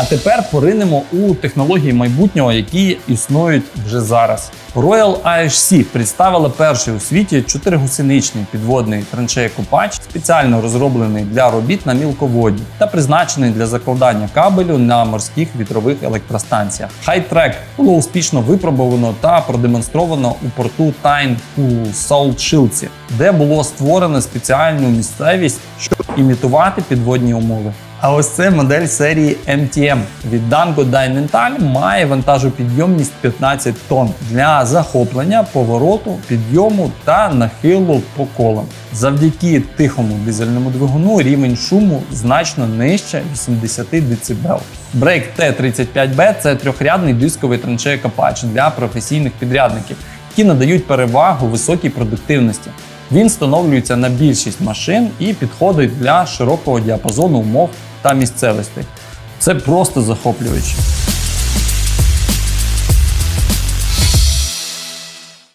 А тепер поринемо у технології майбутнього, які існують вже зараз. Royal IHC представила перший у світі чотиригусеничний підводний траншеєкопач, спеціально розроблений для робіт на мілководді та призначений для закладання кабелю на морських вітрових електростанціях. Хайтрек було успішно випробовано та продемонстровано у порту Тайн у Саултшилці, де було створено спеціальну місцевість, щоб імітувати підводні умови. А ось це модель серії MTM від Dango Dynental має вантажопідйомність 15 тонн для захоплення, повороту, підйому та нахилу по колам. Завдяки тихому дизельному двигуну рівень шуму значно нижче 80 дБ. Break T35B це трьохрядний дисковий траншеєкопач для професійних підрядників, які надають перевагу високій продуктивності. Він встановлюється на більшість машин і підходить для широкого діапазону умов та місцевостей. Це просто захоплююче.